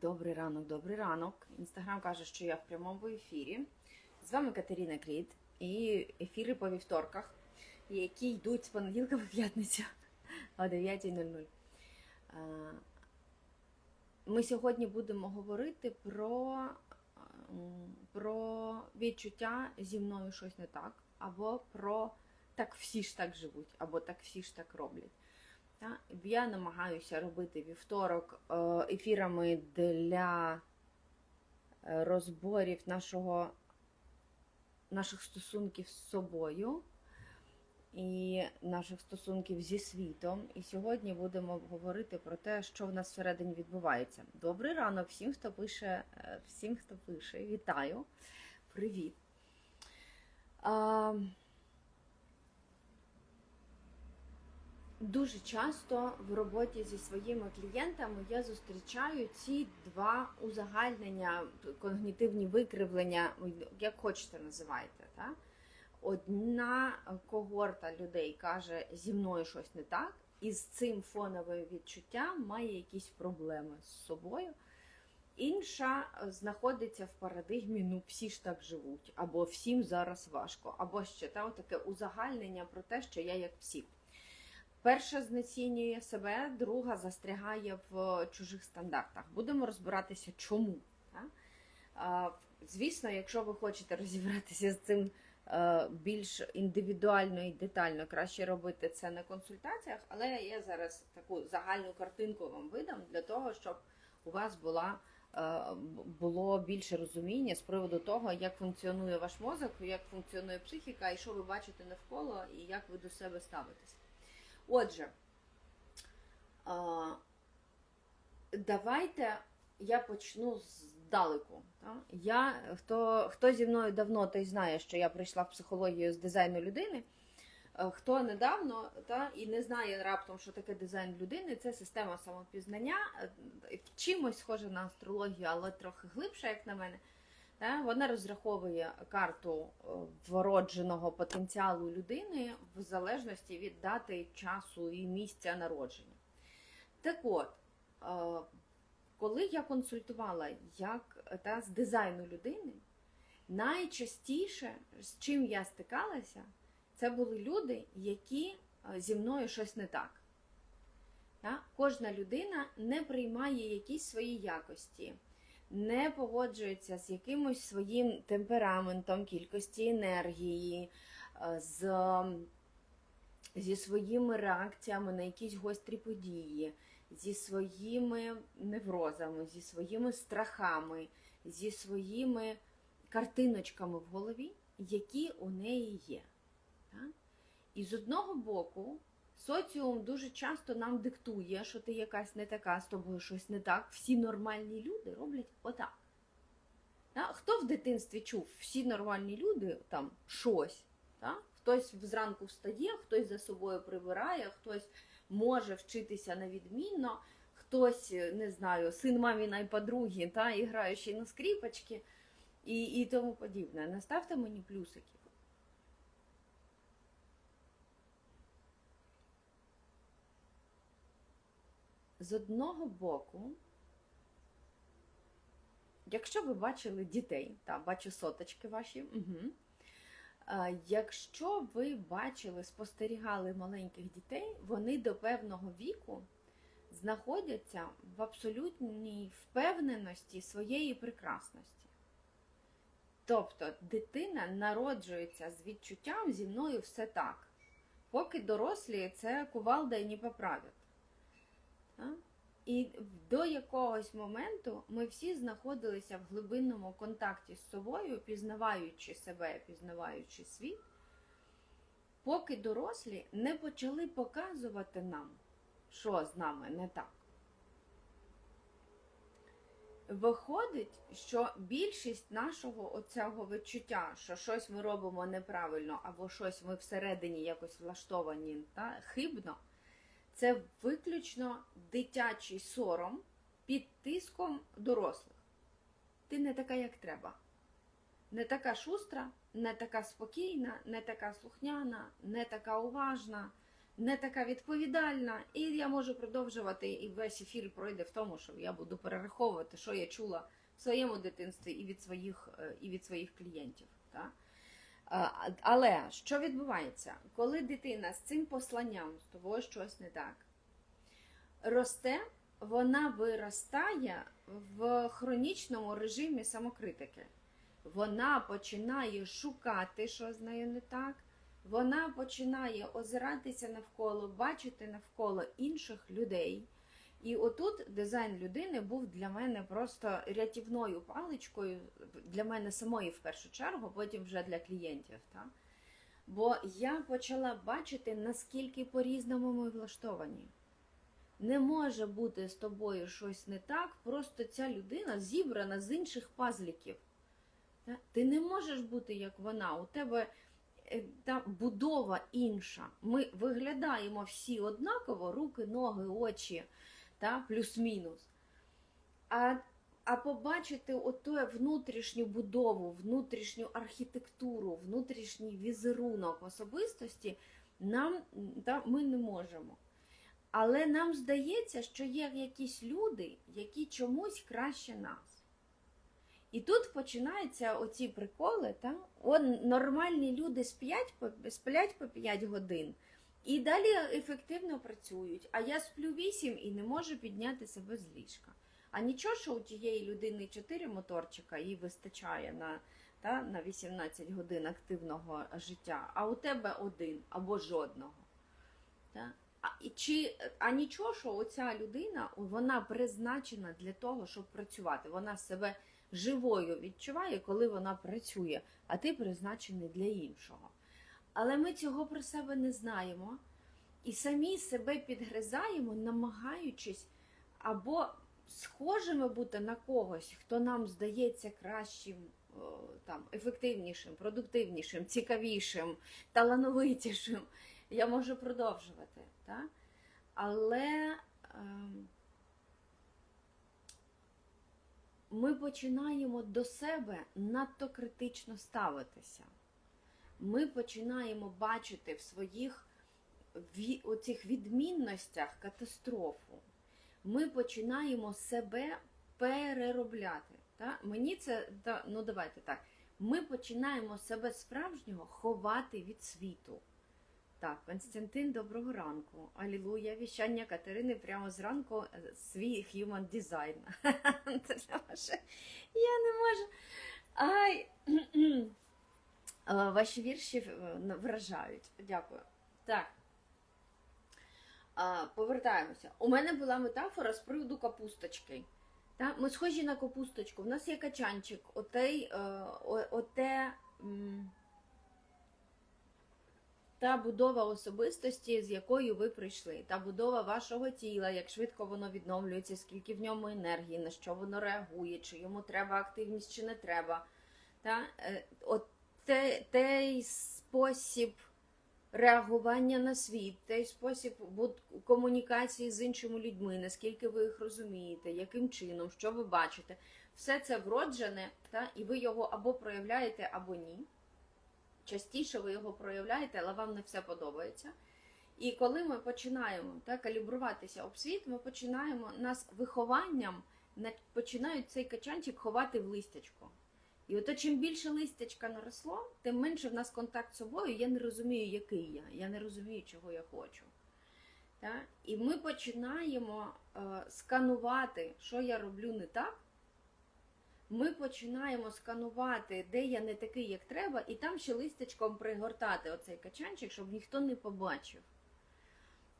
Добрий ранок, добрий ранок. Інстаграм каже, що я в прямому ефірі. З вами Катерина Кріт і ефіри по вівторках, які йдуть з понеділка по п'ятницю о 9.00. Е, Ми сьогодні будемо говорити про, про відчуття зі мною щось не так, або про так всі ж так живуть, або так всі ж так роблять. Я намагаюся робити вівторок е, ефірами для е, розборів нашого, наших стосунків з собою і наших стосунків зі світом. І сьогодні будемо говорити про те, що в нас всередині відбувається. Добрий ранок всім, хто пише, е, всім, хто пише. Вітаю. Привіт. Дуже часто в роботі зі своїми клієнтами я зустрічаю ці два узагальнення, когнітивні викривлення, як хочете називайте. Та? Одна когорта людей каже, зі мною щось не так, і з цим фоновим відчуттям має якісь проблеми з собою. Інша знаходиться в парадигмі, ну всі ж так живуть, або всім зараз важко, або ще та, таке узагальнення про те, що я як всі. Перша знецінює себе, друга застрягає в чужих стандартах. Будемо розбиратися, чому. Звісно, якщо ви хочете розібратися з цим е, більш індивідуально і детально, краще робити це на консультаціях, але я зараз таку загальну картинку вам видам для того, щоб у вас була, е, було більше розуміння з приводу того, як функціонує ваш мозок, як функціонує психіка, і що ви бачите навколо, і як ви до себе ставитесь. Отже, давайте я почну здалеку. Я, хто, хто зі мною давно, той знає, що я прийшла в психологію з дизайну людини. Е, Хто недавно та, і не знає раптом, що таке дизайн людини, це система самопізнання, е, чимось схоже на астрологію, але трохи глибше, як на мене. Вона розраховує карту е, вродженого потенціалу людини в залежності від дати часу і місця народження. Так от, е, коли я консультувала як та, з дизайну людини, найчастіше, з чим я стикалася, це були люди, які е, зі мною щось не так. Та? Кожна людина не приймає якісь свої якості не погоджується з якимось своїм темпераментом, кількості енергії, е, з, зі своїми реакціями на якісь гострі події, зі своїми неврозами, зі своїми страхами, зі своїми картиночками в голові, які у неї є. Так? І з одного боку, Соціум дуже часто нам диктує, що ти якась не така, з тобою щось не так. Всі нормальні люди роблять отак. Так? Хто в дитинстві чув, всі нормальні люди там щось. Так? Хтось зранку встає, хтось за собою прибирає, хтось може вчитися невідмінно, хтось, не знаю, син маміної подруги, та, і граючи на скріпочки і, і тому подібне. Наставте мені плюсики. З одного боку, якщо ви бачили дітей, та бачу соточки ваші, угу. якщо ви бачили, спостерігали маленьких дітей, вони до певного віку знаходяться в абсолютній впевненості своєї прекрасності. Тобто дитина народжується з відчуттям зі мною все так. Поки дорослі це кувалда і не І до якогось моменту ми всі знаходилися в глибинному контакті з собою, пізнаваючи себе, пізнаваючи світ, поки дорослі не почали показувати нам, що з нами не так. Виходить, що більшість нашого оцього відчуття, що щось ми робимо неправильно, або щось ми всередині якось влаштовані та хибно. Це виключно дитячий сором під тиском дорослих. Ти не така, як треба. Не така шустра, не така спокійна, не така слухняна, не така уважна, не така відповідальна, і я можу продовжувати, і весь ефір пройде в тому, що я буду перераховувати, що я чула в своєму дитинстві і від своїх, е, і від своїх клієнтів. Так? Але що відбувається, коли дитина з цим посланням з тобою щось не так росте, вона виростає в хронічному режимі самокритики. Вона починає шукати, що з нею не так. Вона починає озиратися навколо, бачити навколо інших людей. І отут дизайн людини був для мене просто рятівною паличкою, для мене самої в першу чергу, потім вже для клієнтів. Так? Бо я почала бачити, наскільки по-різному ми влаштовані. Не може бути з тобою щось не так, просто ця людина зібрана з інших пазліків. Та? Ти не можеш бути як вона. У тебе е, та будова інша. Ми виглядаємо всі однаково, руки, ноги, очі, та? плюс-мінус. А, а побачити ото внутрішню будову, внутрішню архітектуру, внутрішній візерунок особистості нам та, ми не можемо. Але нам здається, що є якісь люди, які чомусь краще нас. І тут починаються оці приколи. Та? Он, нормальні люди сплять по 5 годин і далі ефективно працюють. А я сплю 8 і не можу підняти себе з ліжка. А нічого, що у тієї людини 4 моторчика їй вистачає на, та, на 18 годин активного життя, а у тебе один або жодного. Та? А, і чи, а нічого, що оця людина вона призначена для того, щоб працювати. Вона себе живою відчуває, коли вона працює, а ти призначений для іншого. Але ми цього про себе не знаємо і самі себе підгризаємо, намагаючись або схожими бути на когось, хто нам здається кращим, там, ефективнішим, продуктивнішим, цікавішим, талановитішим. Я можу продовжувати. Так? Але ем, ми починаємо до себе надто критично ставитися. Ми починаємо бачити в своїх оцих відмінностях катастрофу. Ми починаємо себе переробляти. Та? Мені це, та, ну давайте так, ми починаємо себе справжнього ховати від світу. Так, Константин, доброго ранку. Алілуя, віщання Катерини прямо зранку е, свій human design. Я не можу. Ай. Е, Ваші вірші е, вражають. Дякую. Так. Повертаємося. У мене була метафора з приводу капусточки. Ми схожі на капусточку. У нас є качанчик, отей, е, оте. та будова особистості, з якою ви прийшли, та будова вашого тіла, як швидко воно відновлюється, скільки в ньому енергії, на що воно реагує, чи йому треба активність, чи не треба. Та? Е, От те, той спосіб реагування на світ, той спосіб комунікації з іншими людьми, наскільки ви їх розумієте, яким чином, що ви бачите, все це вроджене, та? і ви його або проявляєте, або ні частіше ви його проявляєте, але вам не все подобається. І коли ми починаємо так, калібруватися об світ, ми починаємо нас вихованням починають цей качанчик ховати в листячко. І ото чим більше листячка наросло, тим менше в нас контакт з собою. Я не розумію, який я, я не розумію, чого я хочу. Так? І ми починаємо е, сканувати, що я роблю не так. Ми починаємо сканувати, де я не такий, як треба, і там ще листячком пригортати оцей качанчик, щоб ніхто не побачив.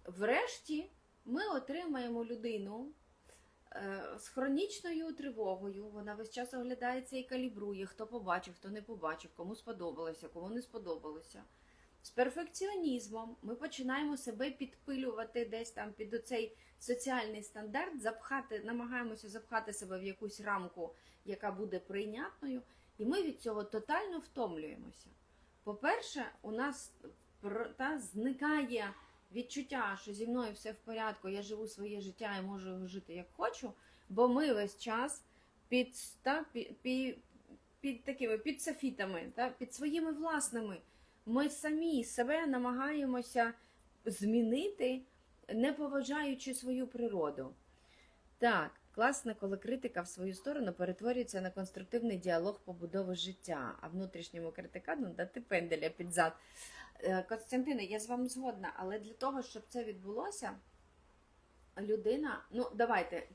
Врешті ми отримаємо людину з хронічною тривогою. Вона весь час оглядається і калібрує, хто побачив, хто не побачив, кому сподобалося, кому не сподобалося. З перфекціонізмом ми починаємо себе підпилювати десь там під оцей соціальний стандарт, запхати, намагаємося запхати себе в якусь рамку, яка буде прийнятною, і ми від цього тотально втомлюємося. По-перше, у нас та, зникає відчуття, що зі мною все в порядку, я живу своє життя і можу жити як хочу, бо ми весь час під, та, під, під, під такими під софітами, та, під своїми власними. Ми самі себе намагаємося змінити, не поважаючи свою природу. Так, класно, коли критика в свою сторону перетворюється на конструктивний діалог побудови життя, а внутрішньому критикану дати пенделя під зад. Е, Константине, я з вами згодна, але для того, щоб це відбулося, людина, ну давайте,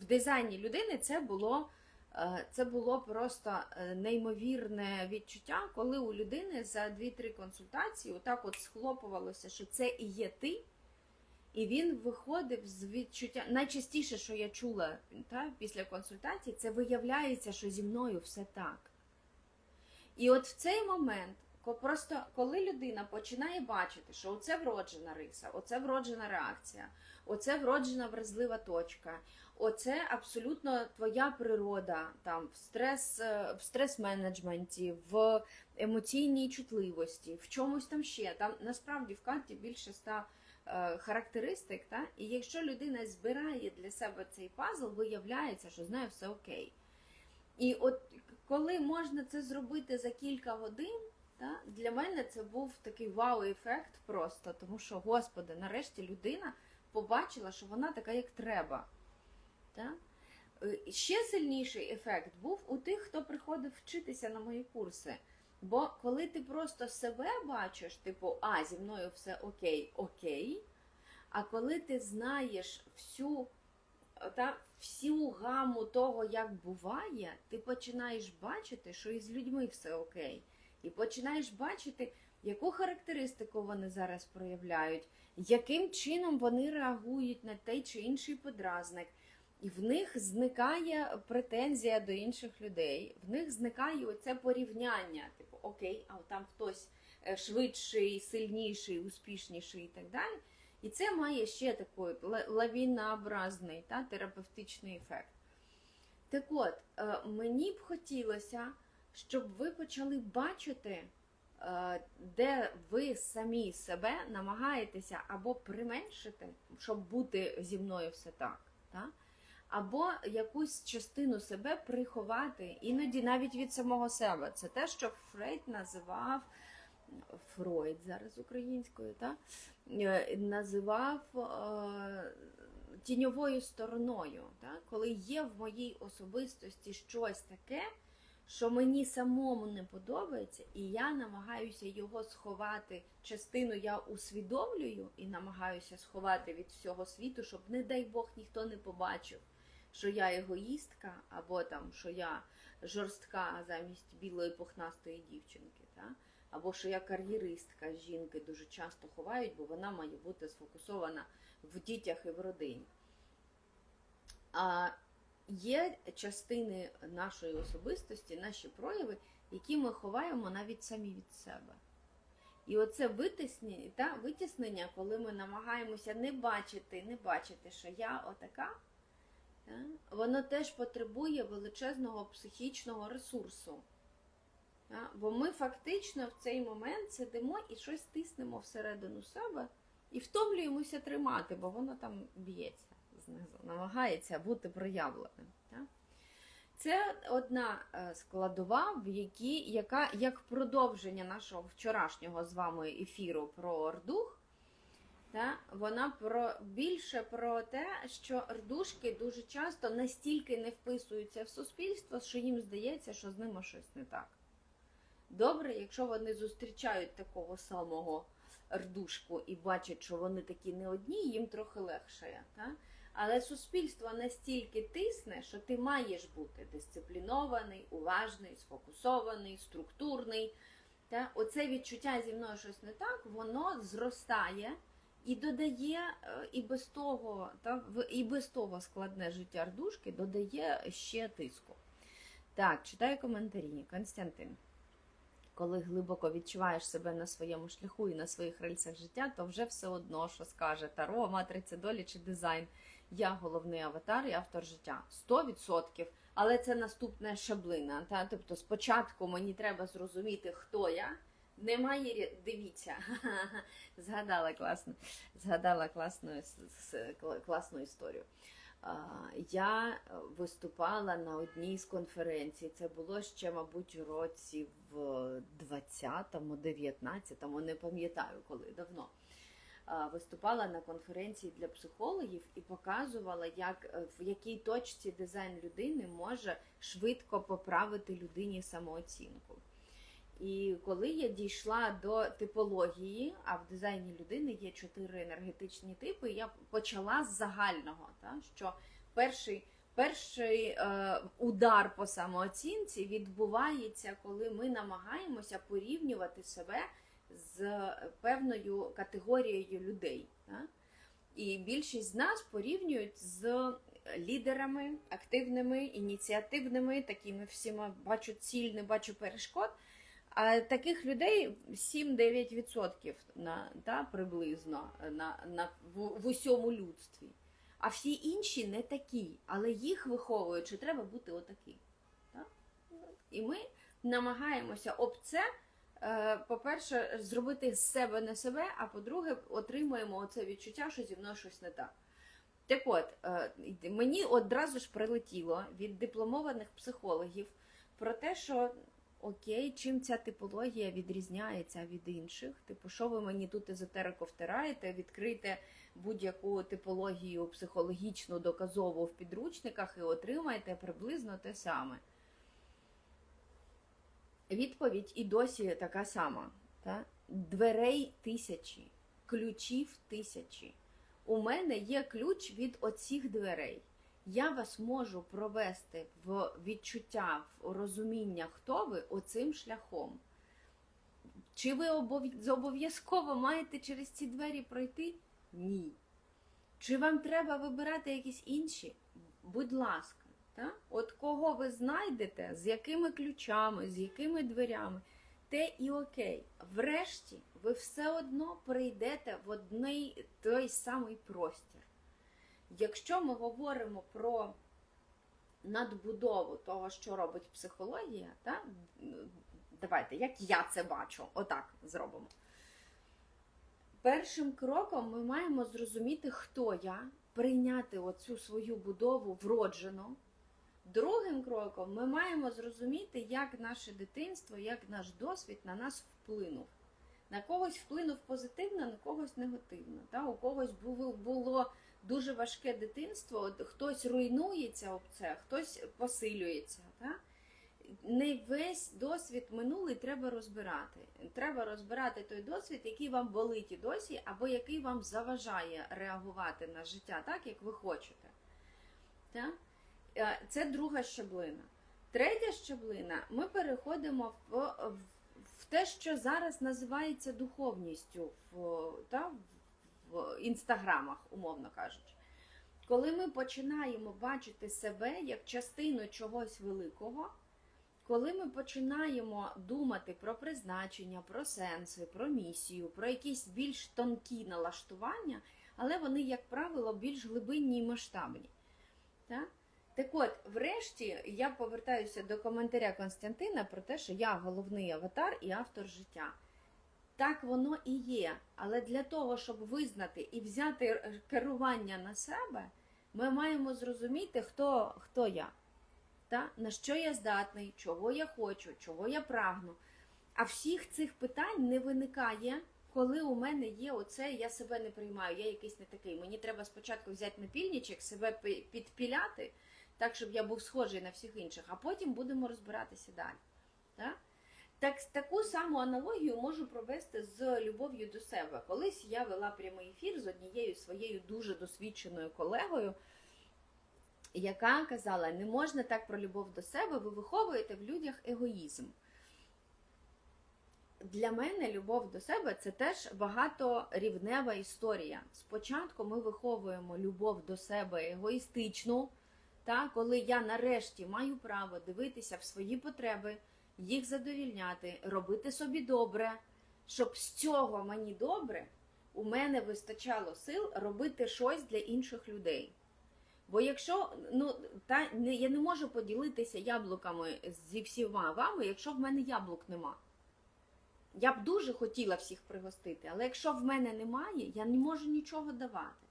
в дизайні людини це було, е, це було просто е, неймовірне відчуття, коли у людини за 2-3 консультації отак от схлопувалося, що це і є ти. І він виходив з відчуття. Найчастіше, що я чула та, після консультації, це виявляється, що зі мною все так. І от в цей момент, просто коли людина починає бачити, що оце вроджена риса, оце вроджена реакція, оце вроджена вразлива точка, оце абсолютно твоя природа там в стрес, е, в стрес-менеджменті, в емоційній чутливості, в чомусь там ще. Там насправді в карті більше ста характеристик. Та? І якщо людина збирає для себе цей пазл, виявляється, що з нею все окей. І от коли можна це зробити за кілька годин, та, для мене це був такий вау-ефект просто, тому що, господи, нарешті людина побачила, що вона така, як треба. Та? Е, Ще сильніший ефект був у тих, хто приходив вчитися на мої курси. Бо коли ти просто себе бачиш, типу, а, зі мною все окей, окей. А коли ти знаєш всю, та, всю гаму того, як буває, ти починаєш бачити, що і з людьми все окей. І починаєш бачити, яку характеристику вони зараз проявляють, яким чином вони реагують на той чи інший подразник. І в них зникає претензія до інших людей, в них зникає оце порівняння. Типу, окей, а там хтось е, швидший, сильніший, успішніший і так далі. І це має ще такий лавінообразний та, терапевтичний ефект. Так от, е, мені б хотілося, щоб ви почали бачити, е, де ви самі себе намагаєтеся або применшити, щоб бути зі мною все так. Та? Або якусь частину себе приховати, іноді навіть від самого себе. Це те, що Фрейд називав Фройд зараз українською, та? е, називав е, тіньовою стороною. Та? Коли є в моїй особистості щось таке, що мені самому не подобається, і я намагаюся його сховати. Частину я усвідомлюю і намагаюся сховати від всього світу, щоб, не дай Бог, ніхто не побачив, що я егоїстка, або там, що я жорстка замість білої пухнастої дівчинки. Та? Або що я кар'єристка жінки дуже часто ховають, бо вона має бути сфокусована в дітях і в родині. А є частини нашої особистості, наші прояви, які ми ховаємо навіть самі від себе. І оце витиснення, та, витіснення, коли ми намагаємося не бачити, не бачити, що я отака, та, воно теж потребує величезного психічного ресурсу. Бо ми фактично в цей момент сидимо і щось тиснемо всередину себе і втомлюємося тримати, бо воно там б'ється знизу, намагається бути проявленим. Це одна е, складова, в якій, яка як продовження нашого вчорашнього з вами ефіру про ордух. Та, вона про більше про те, що рдушки дуже часто настільки не вписуються в суспільство, що їм здається, що з ними щось не так. Добре, якщо вони зустрічають такого самого рдушку і бачать, що вони такі не одні, їм трохи легше. Та? Але суспільство настільки тисне, що ти маєш бути дисциплінований, уважний, сфокусований, структурний. Та? Оце відчуття зі мною щось не так, воно зростає і додає, е, і без того, та, і без того складне життя рдушки додає ще тиску. Так, читаю коментарі. Константин. Коли глибоко відчуваєш себе на своєму шляху і на своїх рельсах життя, то вже все одно, що скаже Таро, матриця долі чи дизайн. Я головний аватар і автор життя. 100%. Але це наступна шаблина. Та? Тобто спочатку мені треба зрозуміти, хто я. Немає дивіться, згадала класно, згадала класну, класну історію. Я виступала на одній з конференцій. Це було ще, мабуть, у році в 20-му, 19-му, не пам'ятаю коли давно. виступала на конференції для психологів і показувала, як е, в якій точці дизайн людини може швидко поправити людині самооцінку. І коли я дійшла до типології, а в дизайні людини є чотири енергетичні типи, я почала з загального, та, що перший, перший е, удар по самооцінці відбувається, коли ми намагаємося порівнювати себе з певною категорією людей. Та? І більшість з нас порівнюють з лідерами, активними, ініціативними, такими всіма бачу ціль, не бачу перешкод. А таких людей 7-9% на, да, приблизно на, на, в, в усьому людстві. А всі інші не такі, але їх виховують, що треба бути отакий. Так? І ми намагаємося об це, е, по-перше, зробити з себе не себе, а по-друге, отримуємо оце відчуття, що зі мною щось не так. Так от, е, мені одразу ж прилетіло від дипломованих психологів про те, що окей, чим ця типологія відрізняється від інших. Типу, що ви мені тут езотерико втираєте, відкрийте будь-яку типологію психологічну, доказову в підручниках і отримаєте приблизно те саме. Відповідь і досі така сама. Та? Дверей тисячі, ключів тисячі. У мене є ключ від оцих дверей. Я вас можу провести в відчуття, в розуміння, хто ви оцим шляхом. Чи ви обов'язково маєте через ці двері пройти? Ні. Чи вам треба вибирати якісь інші? Будь ласка, та? от кого ви знайдете, з якими ключами, з якими дверями, те і окей. Врешті ви все одно прийдете в одний той самий простір. Якщо ми говоримо про надбудову того, що робить психологія, та, давайте, як я це бачу, отак зробимо. Першим кроком ми маємо зрозуміти, хто я, прийняти оцю свою будову вроджену. Другим кроком ми маємо зрозуміти, як наше дитинство, як наш досвід на нас вплинув. На когось вплинув позитивно, на когось негативно. Та? У когось було дуже важке дитинство, хтось руйнується об це, хтось посилюється. Та? Не весь досвід минулий треба розбирати. Треба розбирати той досвід, який вам болить і досі, або який вам заважає реагувати на життя так, як ви хочете. Так? Це друга щаблина. Третя щаблина, ми переходимо в, в, в те, що зараз називається духовністю в, та, в інстаграмах, умовно кажучи. Коли ми починаємо бачити себе як частину чогось великого, коли ми починаємо думати про призначення, про сенси, про місію, про якісь більш тонкі налаштування, але вони, як правило, більш глибинні і масштабні. Так? Так от, врешті, я повертаюся до коментаря Константина про те, що я головний аватар і автор життя. Так воно і є. Але для того, щоб визнати і взяти керування на себе, ми маємо зрозуміти, хто хто я, та? на що я здатний, чого я хочу, чого я прагну. А всіх цих питань не виникає, коли у мене є оце, я себе не приймаю, я якийсь не такий. Мені треба спочатку взяти напільничок, себе підпіляти, так, щоб я був схожий на всіх інших, а потім будемо розбиратися далі. Так? Так, таку саму аналогію можу провести з любов'ю до себе. Колись я вела прямий ефір з однією своєю дуже досвідченою колегою, яка казала: не можна так про любов до себе, ви виховуєте в людях егоїзм. Для мене любов до себе це теж багаторівнева історія. Спочатку ми виховуємо любов до себе егоїстичну, та, коли я нарешті маю право дивитися в свої потреби їх задовільняти, робити собі добре, щоб з цього мені добре, у мене вистачало сил робити щось для інших людей. Бо якщо ну та не я не можу поділитися яблуками зі всіма вами, якщо в мене яблук нема. Я б дуже хотіла всіх пригостити, але якщо в мене немає, я не можу нічого давати.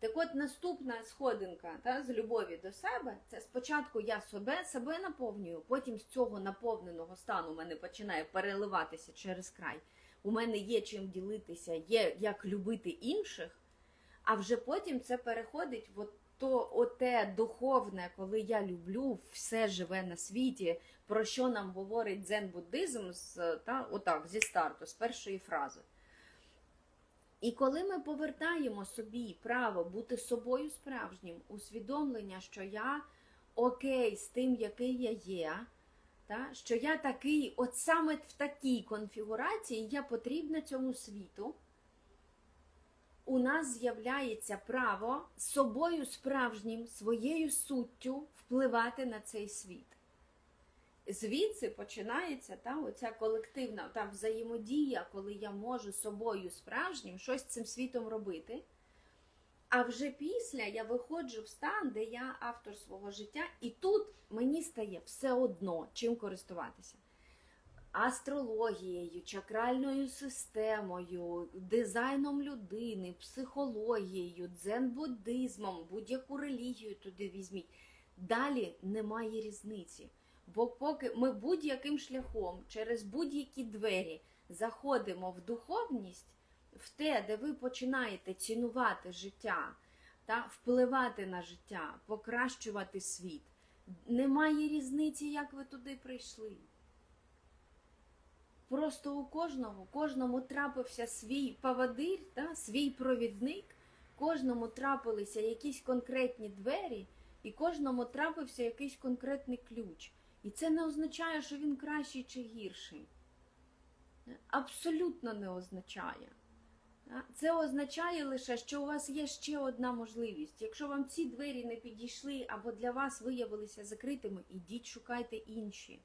Так от наступна сходинка та, з любові до себе це спочатку я себе себе наповнюю, потім з цього наповненого стану мене починає переливатися через край. у мене є чим ділитися, є як любити інших, а вже потім це переходить в то оте духовне, коли я люблю, все живе на світі, про що нам говорить дзен-буддизм з та отак зі старту, з першої фрази. І коли ми повертаємо собі право бути собою справжнім, усвідомлення, що я окей з тим, який я є, та, що я такий, от саме в такій конфігурації я потрібна цьому світу, у нас з'являється право собою справжнім, своєю суттю впливати на цей світ. Звідси починається та, оця колективна та взаємодія, коли я можу собою справжнім щось цим світом робити. А вже після я виходжу в стан, де я автор свого життя, і тут мені стає все одно, чим користуватися. Астрологією, чакральною системою, дизайном людини, психологією, дзен-буддизмом, будь-яку релігію туди візьміть. Далі немає різниці. Бо поки ми будь-яким шляхом через будь-які двері заходимо в духовність, в те, де ви починаєте цінувати життя, та впливати на життя, покращувати світ, немає різниці, як ви туди прийшли. Просто у кожного, кожному трапився свій поводир, та, свій провідник, кожному трапилися якісь конкретні двері, і кожному трапився якийсь конкретний ключ. І це не означає, що він кращий чи гірший. Абсолютно не означає. Це означає лише, що у вас є ще одна можливість. Якщо вам ці двері не підійшли або для вас виявилися закритими, ідіть шукайте інші.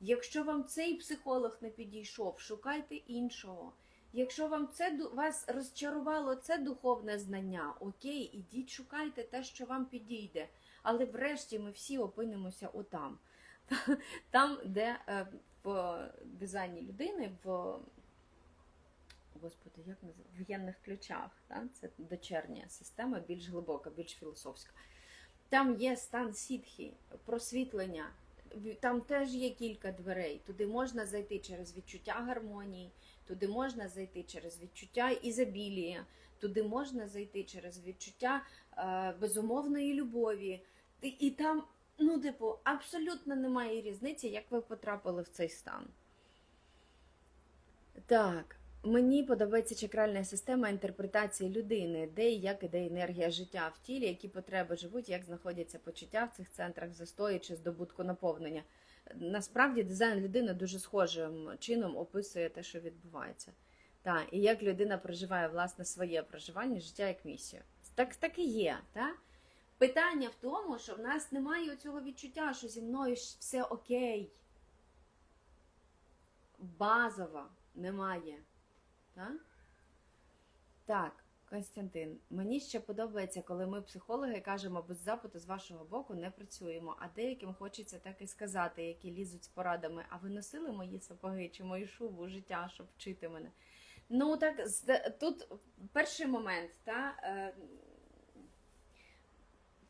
Якщо вам цей психолог не підійшов, шукайте іншого. Якщо вам це вас розчарувало це духовне знання, окей, ідіть шукайте те, що вам підійде. Але врешті ми всі опинимося отам. Там, де е, в дизайні людини, в Господи, як називається? В єнних ключах. Так? Це дочерня система, більш глибока, більш філософська. Там є стан сітхі, просвітлення. Там теж є кілька дверей. Туди можна зайти через відчуття гармонії, туди можна зайти через відчуття ізобілія, туди можна зайти через відчуття е, безумовної любові. І там, ну, типу, абсолютно немає різниці, як ви потрапили в цей стан. Так. Мені подобається чакральна система інтерпретації людини, де і як іде енергія життя в тілі, які потреби живуть, як знаходяться почуття в цих центрах застої чи здобутку наповнення. Насправді дизайн людини дуже схожим чином описує те, що відбувається. Так, і як людина проживає власне своє проживання, життя як місію. Так так і є. Так? Питання в тому, що в нас немає цього відчуття, що зі мною все окей. Базово немає. Так? Так, Константин, мені ще подобається, коли ми, психологи, кажемо, без запиту з вашого боку не працюємо, а деяким хочеться так і сказати, які лізуть з порадами, а ви носили мої сапоги чи мою шубу життя, щоб вчити мене. Ну, так, тут перший момент, та,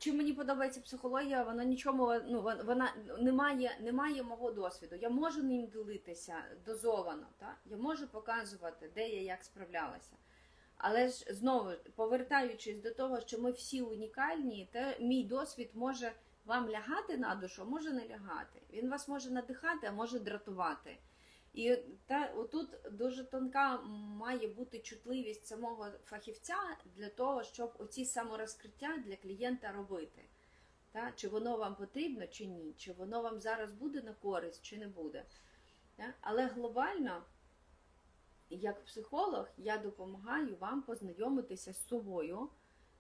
е, чи мені подобається психологія, вона нічому ну, вона немає немає мого досвіду. Я можу ним ділитися дозовано, так? я можу показувати, де я як справлялася. Але ж знову повертаючись до того, що ми всі унікальні, то мій досвід може вам лягати на душу, а може не лягати. Він вас може надихати, а може дратувати. І та отут дуже тонка має бути чутливість самого фахівця для того, щоб оці саморозкриття для клієнта робити. Та? Чи воно вам потрібно, чи ні, чи воно вам зараз буде на користь, чи не буде. Та? Але глобально, як психолог, я допомагаю вам познайомитися з собою,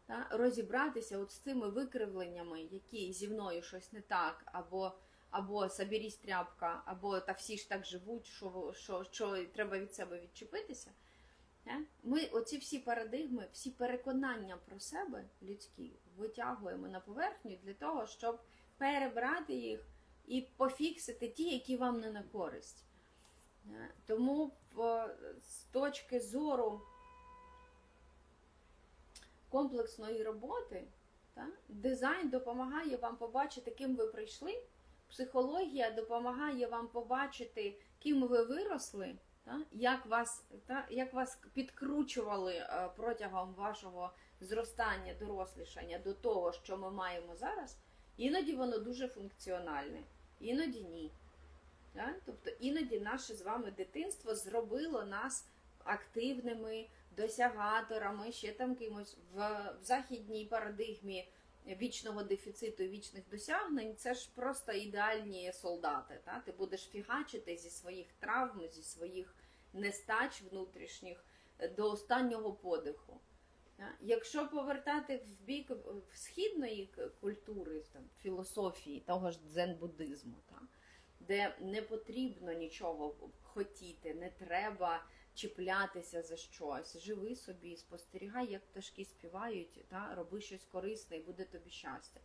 та? розібратися от з цими викривленнями, які зі мною щось не так, або або соберісь тряпка, або та всі ж так живуть, що що, що треба від себе відчепитися. Ми оці всі парадигми, всі переконання про себе людські витягуємо на поверхню для того, щоб перебрати їх і пофіксити ті, які вам не на користь. Тому з точки зору комплексної роботи, дизайн допомагає вам побачити, ким ви прийшли. Психологія допомагає вам побачити, ким ви виросли, Та? Як, вас, та? як вас підкручували е, протягом вашого зростання, дорослішання до того, що ми маємо зараз, іноді воно дуже функціональне, іноді ні. Та? Тобто іноді наше з вами дитинство зробило нас активними досягаторами, ще там кимось в, в західній парадигмі вічного дефіциту вічних досягнень, це ж просто ідеальні солдати. Та? Ти будеш фігачити зі своїх травм, зі своїх нестач внутрішніх е, до останнього подиху. Якщо повертати в бік східної культури, там, філософії, того ж дзен-буддизму, де не потрібно нічого хотіти, не треба чіплятися за щось. Живи собі, спостерігай, як пташки співають, та роби щось корисне і буде тобі щастя.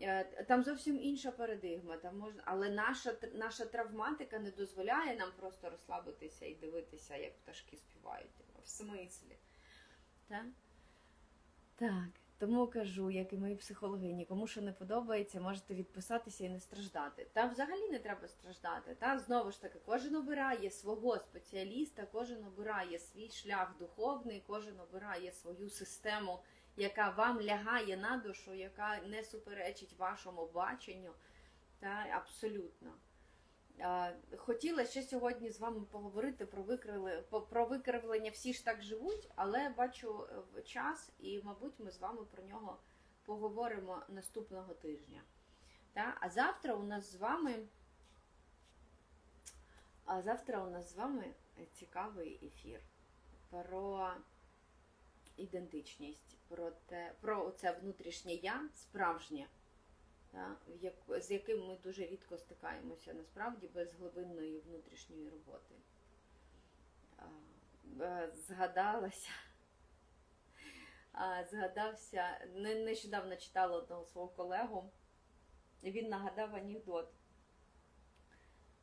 Е, Там зовсім інша парадигма, там можна, але наша, наша травматика не дозволяє нам просто розслабитися і дивитися, як пташки співають. В смислі. Так? Так. Тому кажу, як і мої психологині, кому що не подобається, можете відписатися і не страждати. Та взагалі не треба страждати. Та знову ж таки, кожен обирає свого спеціаліста, кожен обирає свій шлях духовний, кожен обирає свою систему, яка вам лягає на душу, яка не суперечить вашому баченню. Та абсолютно. Хотіла ще сьогодні з вами поговорити про викривлення, про викривлення всі ж так живуть, але бачу е, час, і, мабуть, ми з вами про нього поговоримо наступного тижня. А завтра у нас з вами. А завтра у нас з вами цікавий ефір про ідентичність, про те, про це внутрішнє я, справжнє з яким ми дуже рідко стикаємося насправді без глибинної внутрішньої роботи. Е, Згадалася. Згадався, нещодавно читала одного свого колегу, він нагадав анекдот.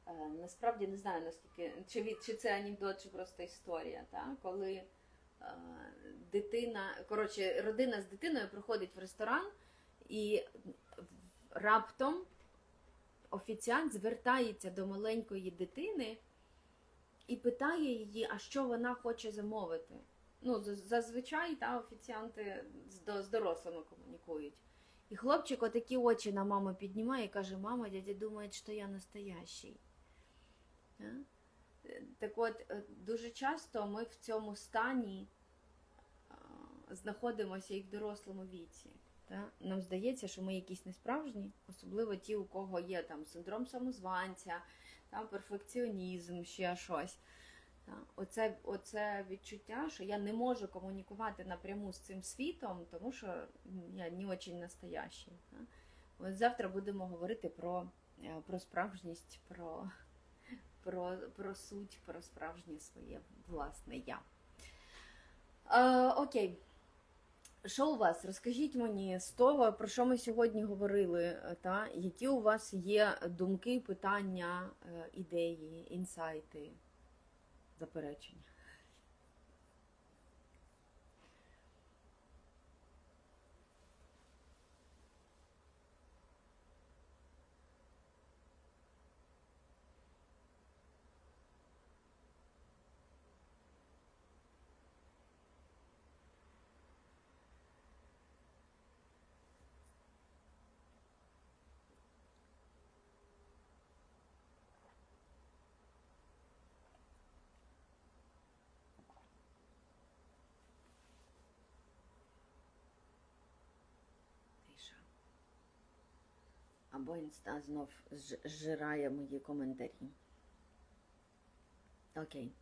Е, Насправді не знаю наскільки, чи, чи це анекдот, чи просто історія, та? коли е, дитина, коротше, родина з дитиною приходить в ресторан і раптом офіціант звертається до маленької дитини і питає її, а що вона хоче замовити. Ну, зазвичай та, офіціанти з, дорослими комунікують. І хлопчик отакі очі на маму піднімає і каже: Мама, дядя думає, що я настоящий. Е, Так от, е, дуже часто ми в цьому стані знаходимося і в дорослому віці. Нам здається, що ми якісь несправжні, особливо ті, у кого є там синдром самозванця, там, перфекціонізм, ще щось. Оце, оце відчуття, що я не можу комунікувати напряму з цим світом, тому що я не дуже настоящий. От завтра будемо говорити про, е, про справжність, про, про, про суть, про справжнє своє власне я. Е, окей. Що у вас? Розкажіть мені з того, про що ми сьогодні говорили, е, та які у вас є думки, питання, е, ідеї, інсайти, заперечення? Або інста знов зжирає мої коментарі. Окей.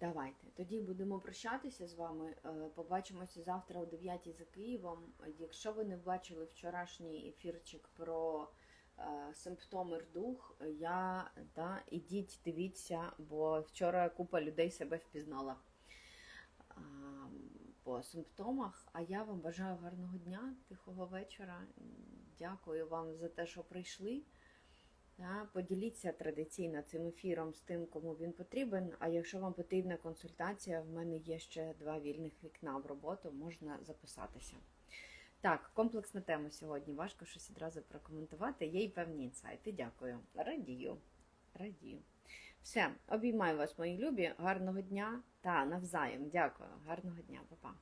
Давайте. Тоді будемо прощатися з вами. Е, Побачимося завтра о 9 за Києвом. Якщо ви не бачили вчорашній ефірчик про е, симптоми рдух, я да, ідіть, дивіться, бо вчора купа людей себе впізнала по симптомах. А я вам бажаю гарного дня, тихого вечора. Дякую вам за те, що прийшли. Поділіться традиційно цим ефіром з тим, кому він потрібен. А якщо вам потрібна консультація, в мене є ще два вільних вікна в роботу, можна записатися. Так, комплексна тема сьогодні. Важко щось одразу прокоментувати. Є й певні інсайти. Дякую. Радію. Радію. Все, обіймаю вас, мої любі. Гарного дня та навзаєм. Дякую. Гарного дня, Па-па.